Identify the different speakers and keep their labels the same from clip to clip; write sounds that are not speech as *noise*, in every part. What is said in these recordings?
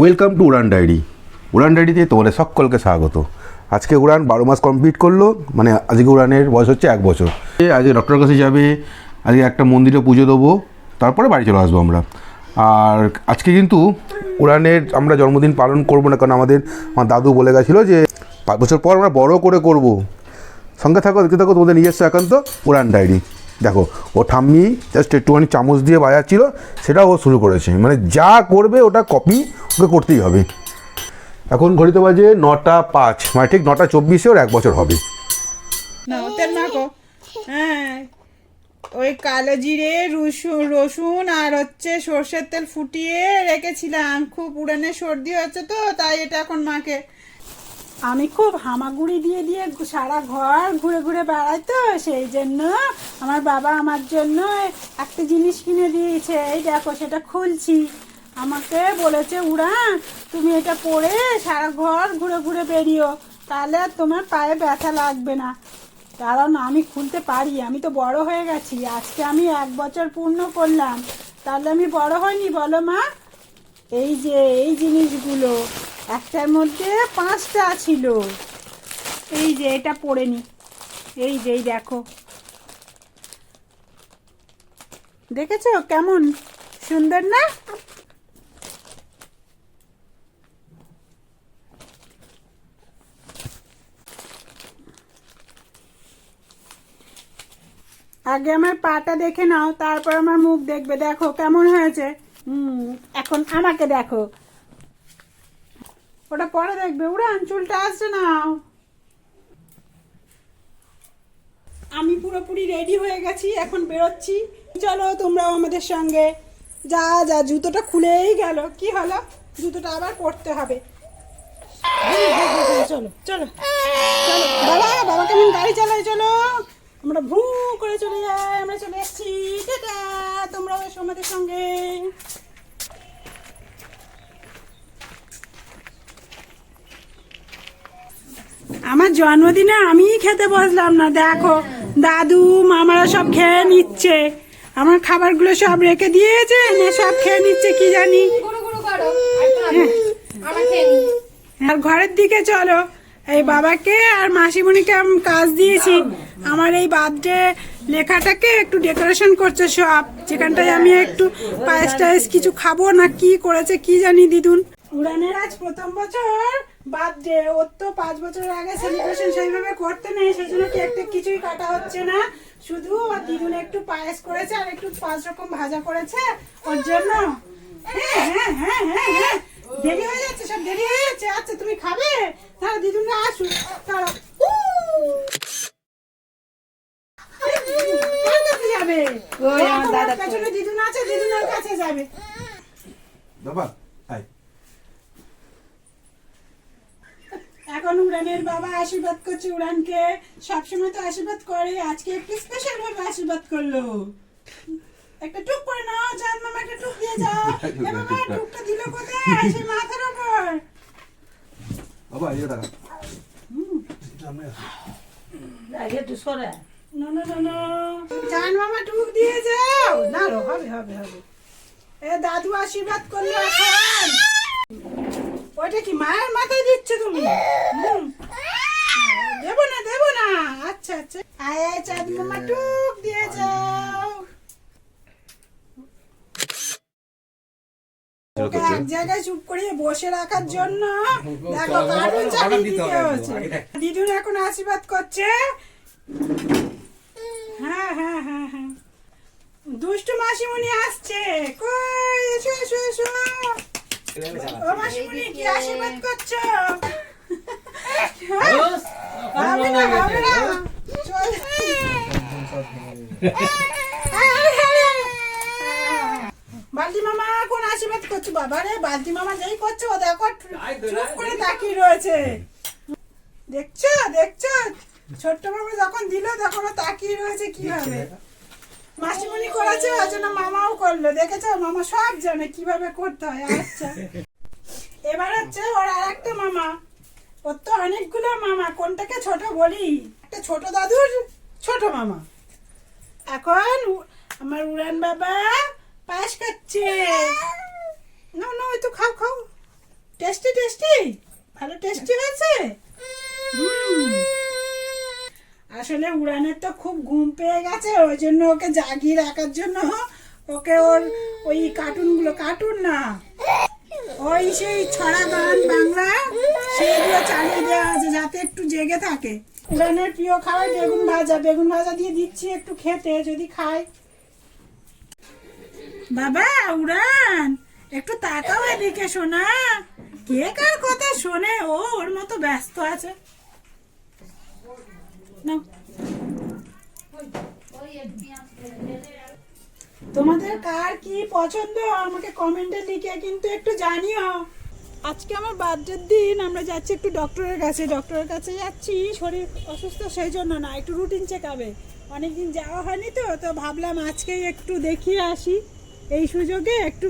Speaker 1: Welcome to Uran diary Uran ডায়েরিতে তোমাদের সকলকে স্বাগত। আজকে উড়ান বারো মাস কমপ্লিট করল মানে আজকে উড়ানের বয়স হচ্ছে এক বছর। আজকে ডক্টরের কাছে যাবে, আজকে একটা মন্দিরে পুজো দেবো, তারপরে বাড়ি চলে আসব আমরা। আর আজকে কিন্তু উড়ানের আমরা জন্মদিন পালন করব না, কারণ আমাদের আমার দাদু বলে গেছিল যে, পাঁচ বছর পর আমরা বড় করে করব। সঙ্গে থাকো, দেখতে থাকো, তোমাদের নিজস্ব একান্ত উড়ান ডায়েরি দেখো, ও ঠাম্মি জাস্ট একটুখানি চামচ দিয়ে বাজাচ্ছিল সেটা ও শুরু করেছে। মানে যা করবে ওটা কপি ওকে করতেই হবে। এখন ঘড়িতে বাজে নটা পাঁচ মানে ঠিক নটা চব্বিশে ওর এক বছর হবে।
Speaker 2: হ্যাঁ ওই কালো জিরে রসুন রসুন আর হচ্ছে সর্ষের তেল ফুটিয়ে রেখেছিলাম। খুব উড়ানে সর্দি হচ্ছে তো, তাই এটা এখন মাকে আমি খুব হামাগুড়ি দিয়ে দিয়ে সারা ঘর ঘুরে ঘুরে বেড়াই তো, সেই জন্য আমার বাবা আমার জন্য একটা জিনিস কিনে দিয়েছে। এই দেখো, সেটা খুলছি। আমাকে বলেছে উড়ান তুমি এটা পরে সারা ঘর ঘুরে ঘুরে বেরিও। তাহলে তোমার পায়ে ব্যথা লাগবে না। কারণ আমি খুলতে পারি, আমি তো বড় হয়ে গেছি। আজকে আমি এক বছর পূর্ণ করলাম। তাহলে আমি বড় হয়নি বলো মা। এই যে, এই জিনিসগুলো। একটার মধ্যে পাঁচটা ছিল। এই যে, এটা পড়ে নি। এই যে দেখো। দেখেছ কেমন? সুন্দর না? আগে আমার পাটা দেখে নাও, তারপর আমার মুখ দেখবে। দেখো কেমন হয়েছে। হুম, এখন আমাকে দেখো। ওটা পরে দেখবে। উড়ান চুলটা আসছে নাও। আমি পুরোপুরি রেডি হয়ে গেছি, এখন বেরোচ্ছি। চলো, তোমরাও আমাদের সঙ্গে। যা যা, জুতোটা খুলেই গেল। কি হলো? জুতোটা আবার পরতে হবে। চলো চলো চলো। বাবা বাবা কেমন গাড়ি চালায়, চলো। আমরা ভু করে চলে যাই, আমরা চলে এসেছি। তোমরাও এসো আমাদের সঙ্গে। আমার জন্মদিনে আমিই খেতে বসলাম না দেখো। দাদু মামারা সব খেয়ে নিচ্ছে। আমার খাবারগুলো সব রেখে দিয়েছে না সব খেয়ে নিচ্ছে কি জানি। আর ঘরের দিকে চলো। এই বাবাকে আর মাসিমণিকে আমি কাজ দিয়েছি। আমার এই বার্থডে লেখাটাকে একটু ডেকোরেশন করছে সব। যেখানটায় আমি একটু পায়েস টায়েস কিছু খাব না কি করেছে কি জানি দিদুন। উড়ানের আজ প্রথম বছর বার্থডে ওর তো পাঁচ বছর আগে সেলিব্রেশন সেইভাবে করতে নেই সেই জন্য কেক টেক কিছুই কাটা হচ্ছে না। শুধু ওর দিদুন একটু পায়েস করেছে আর একটু পাঁচ রকম ভাজা করেছে ওর জন্য। হ্যাঁ হ্যাঁ হ্যাঁ হ্যাঁ হ্যাঁ। দেরি হয়ে যাচ্ছে সব দেরি হয়ে যাচ্ছে। আচ্ছা তুমি খাবে? আসুক। তারা যাবে?
Speaker 3: ওই আমার
Speaker 2: দেখো,
Speaker 3: দাদা
Speaker 2: পেছনে দিদুন আছে দিদুনের কাছে যাবে।
Speaker 1: বাবা
Speaker 2: এখন উড়ানের বাবা আশীর্বাদ করছে উড়ানকে। সবসময় তো আশীর্বাদ করে। আজকে একটু স্পেশাল ভাবে আশীর্বাদ করল। একটা টুক করে নাও চাঁদ মামা একটা টুক দিয়ে যাও। *laughs* এ মামা টুকটা দিল কোথায়? মাথার উপর।
Speaker 1: বাবা এই টাকা
Speaker 2: না না না না। চাঁদ মামা টুক দিয়ে যাও। না হবে হবে হবে। এ দাদু আশীর্বাদ করল এখন। ওইটা কি মায়ের মাথায় দিচ্ছে তুমি। দেবো না দেবো না। আচ্ছা আচ্ছা। আয় আয় চাঁদ মামা টুক দিয়ে যাও। ওকে এক জায়গায় চুপ করিয়ে বসে রাখার জন্য দেখো কার্টুন চালিয়ে দিতে হচ্ছে। দিদুন এখন আশীর্বাদ করছে। হ্যাঁ হ্যাঁ হ্যাঁ হ্যাঁ। দুষ্টু মাসিমণি আসছে। কই এসো এসো এসো। কি হবে হবে। বালতি মামা কোন আশীর্বাদ করছ বাবা রে বালতি মামা যেই করছ দেখো চুপ করে তাকিয়ে রয়েছে দেখছ দেখছ ছোট্ট বাবু যখন দিল তখন তাকিয়ে রয়েছে কীভাবে মাসিমণি করেছে, ওই জন্য মামাও করল। দেখেছ? মামা সব জানে কীভাবে করতে হয় আচ্ছা। এবার হচ্ছে ওর আর একটা মামা। ওর তো অনেকগুলো মামা, কোনটাকে ছোট বলি? একটা ছোট দাদুর ছোট মামা। এখন আমার উড়ান বাবা পাশ খাচ্ছে। না না ওই তো খাও খাও। Tasty tasty? ভালো টেস্টি হয়েছে? হুম। আসলে উড়ানের তো খুব ঘুম পেয়ে গেছে, ওই জন্য ওকে জাগিয়ে রাখার জন্য ওকে ওর ওই কার্টুনগুলো কার্টুন না, ওই সেই ছড়া গান বাংলা, সেইগুলো চালিয়ে দেওয়া আছে যাতে একটু জেগে থাকে। উড়ানের প্রিয় খাবার বেগুন ভাজা বেগুন ভাজা দিয়ে দিচ্ছি একটু খেতে, যদি খায়। বাবা, উড়ান, একটু তাকাও এদিকে শোনা কে কার কথা শোনে? ও ওর মতো ব্যস্ত আছে। নাও। তোমাদের কার কি পছন্দ? আমাকে কমেন্টে লিখে কিন্তু একটু জানিও। আজকে আমার বার্থডের দিন, আমরা যাচ্ছি একটু ডক্টরের কাছে। ডক্টরের কাছে যাচ্ছি, শরীর অসুস্থ সেই জন্য না, একটু রুটিন চেকাবে অনেকদিন যাওয়া হয়নি তো তো ভাবলাম আজকেই একটু দেখিয়ে আসি। এই সুযোগে একটু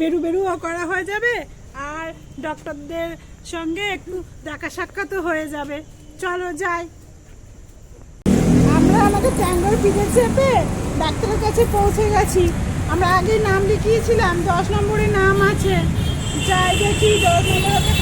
Speaker 2: বেরু বেরুও করা হয়ে যাবে, আর ডক্টরদের সঙ্গে একটু দেখা সাক্ষাৎও হয়ে যাবে। চলো যাই। পিঠে চেপে ডাক্তারের কাছে পৌঁছে গেছি। আমরা আগে নাম লিখিয়েছিলাম, দশ নম্বরে নাম আছে। যাই দেখি, দশ নম্বরে